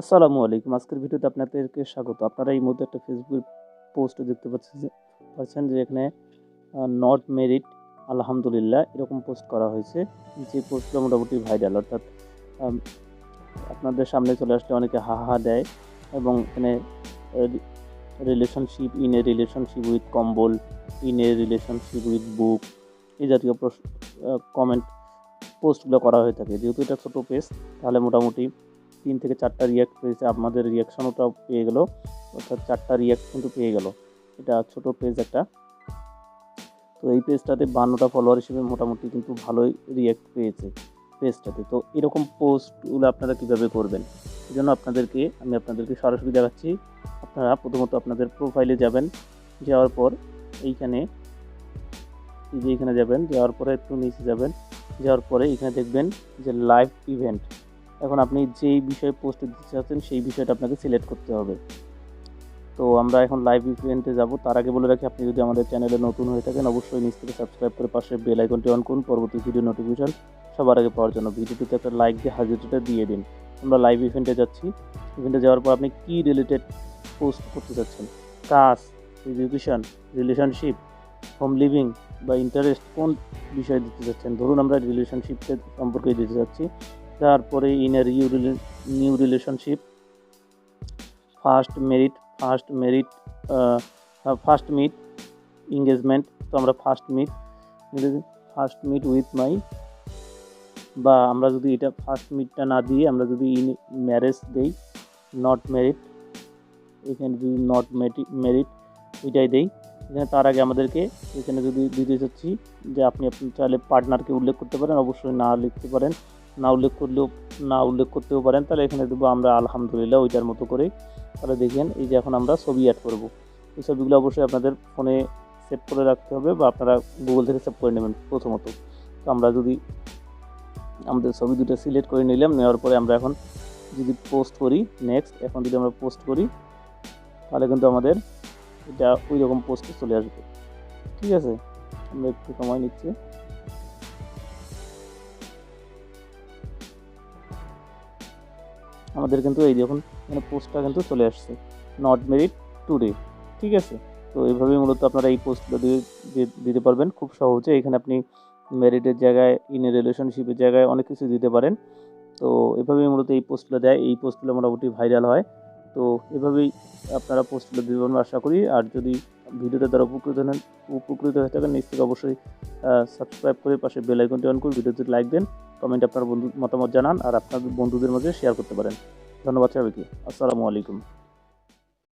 আসসালামু আলাইকুম। আজকের ভিডিওতে আপনাদেরকে স্বাগত। আপনারা এই মুহূর্তে একটা ফেসবুক পোস্ট দেখতে পাচ্ছেন যে পাচ্ছেন যে এখানে নট মেরিট আলহামদুলিল্লাহ, এরকম পোস্ট করা হয়েছে। যে পোস্টটা মোটামুটি ভাইরাল অর্থাৎ আপনাদের সামনে চলে আসলে অনেকে হা হা দেয় এবং এখানে relationship in a relationship with kambal in a relationship with book এই জাতীয় কমেন্ট পোস্টগুলো করা হয়ে থাকে। যেহেতু এটা ছোটো পেজ তাহলে মোটামুটি তিন থেকে চারটা রিয়াক্ট পেয়েছে আপনাদের রিয়াকশনটাও পেয়ে গেল। অর্থাৎ চারটা রিয়াক্ট কিন্তু পেয়ে গেল। এটা ছোট পেজ একটা। তো এই পেজটাতে বান্নটা ফলোয়ার হিসেবে মোটামুটি কিন্তু ভালোই রিয়াক্ট পেয়েছে পেজটাতে তো এরকম পোস্টগুলো আপনারা কীভাবে করবেন? এই জন্য আপনাদেরকে, আমি আপনাদেরকে সরাসরি দেখাচ্ছি। আপনারা প্রথমত আপনাদের প্রোফাইলে যাবেন, যাওয়ার পর এইখানে, এই যে এখানে যাবেন, যাওয়ার পরে একটু নিচে যাবেন, যাওয়ার পরে এখানে দেখবেন যে লাইভ ইভেন্ট এখন আপনি যেই বিষয়ে পোস্ট দিতে চাচ্ছেন, সেই বিষয়টা আপনাকে সিলেক্ট করতে হবে। তো আমরা এখন লাইভ ইভেন্টে যাব। তার আগে বলে রাখি, আপনি যদি আমাদের চ্যানেলে নতুন হয়ে থাকেন, অবশ্যই নিচ থেকে সাবস্ক্রাইব করে পাশে বেল আইকনটি অন করুন। পরবর্তী ভিডিও নোটিফিকেশন সবার আগে পাওয়ার জন্য। ভিডিওটিতে একটা লাইক দিয়ে হাজিরটা দিয়ে দিন। আমরা লাইভ ইভেন্টে যাচ্ছি। ইভেন্টে যাওয়ার পর আপনি কী রিলেটেড পোস্ট করতে চাচ্ছেন? কাজ এডুকেশন রিলেশনশিপ হোম লিভিং বা ইন্টারেস্ট কোন বিষয়ে দিতে চাচ্ছেন? ধরুন আমরা রিলেশনশিপের সম্পর্কে দিতে চাচ্ছি তারপরে inner you new relationship first married first married first meet engagement তো আমরা first meet first meet with my বা আমরা যদি এটা ফার্স্ট মিটটা না দিয়ে আমরা যদি ইন ম্যারেজ দেই নট মেরিট এখানে যদি নট মেরিট এটাই দেই, এখানে তার আগে আমাদেরকে এখানে যদি দিতে চাচ্ছি যে আপনি আপনি চাইলে পার্টনারকে উল্লেখ করতে পারেন, অবশ্যই না লিখতে পারেন। না উল্লেখ করলেও, না উল্লেখ করতেও পারেন, তাহলে এখানে দেবো আমরা আলহামদুলিল্লাহ ওইটার মতো করে তাহলে দেখেন এই যে এখন আমরা ছবি অ্যাড করব। এই ছবিগুলো অবশ্যই আপনাদের ফোনে সেভ করে রাখতে হবে বা আপনারা গুগল থেকে সেভ করে নেবেন প্রথমত। তো আমরা যদি আমাদের ছবি দুটো সিলেক্ট করে নিলাম, নেওয়ার পরে আমরা এখন যদি পোস্ট করি নেক্সট এখন যদি আমরা পোস্ট করি, তাহলে কিন্তু আমাদের এটা ওই রকম পোস্টে চলে আসবে। ঠিক আছে? আমরা একটু সময় নিচ্ছি। আমাদের কিন্তু এই দেখুন মানে পোস্টটা কিন্তু চলে আসছে। নট মেরিট টুডে ঠিক আছে? তো এইভাবেই মূলত আপনারা এই পোস্টগুলো দিয়ে দিতে পারবেন। খুব সহজে এখানে আপনি মেরিটের জায়গায় ইন রিলেশনশিপের জায়গায় অনেক কিছু দিতে পারেন। তো এভাবেই মূলত এই পোস্টগুলো দেয়। এই পোস্টগুলো মোটামুটি ভাইরাল হয়। তো এভাবেই আপনারা পোস্টগুলো দিবেন আশা করি। আর যদি ভিডিওটা দ্বারা উপকৃত হন, উপকৃত হয়ে থাকেন থেকে অবশ্যই সাবস্ক্রাইব করে পাশে বেল আইকনটি অন করে ভিডিওতে লাইক দেন। কমেন্ট আপনার বন্ধু মতামত জানান আর আপনার বন্ধুদের মাঝে শেয়ার করতে পারেন। ধন্যবাদ সবাইকে। আসসালামু আলাইকুম।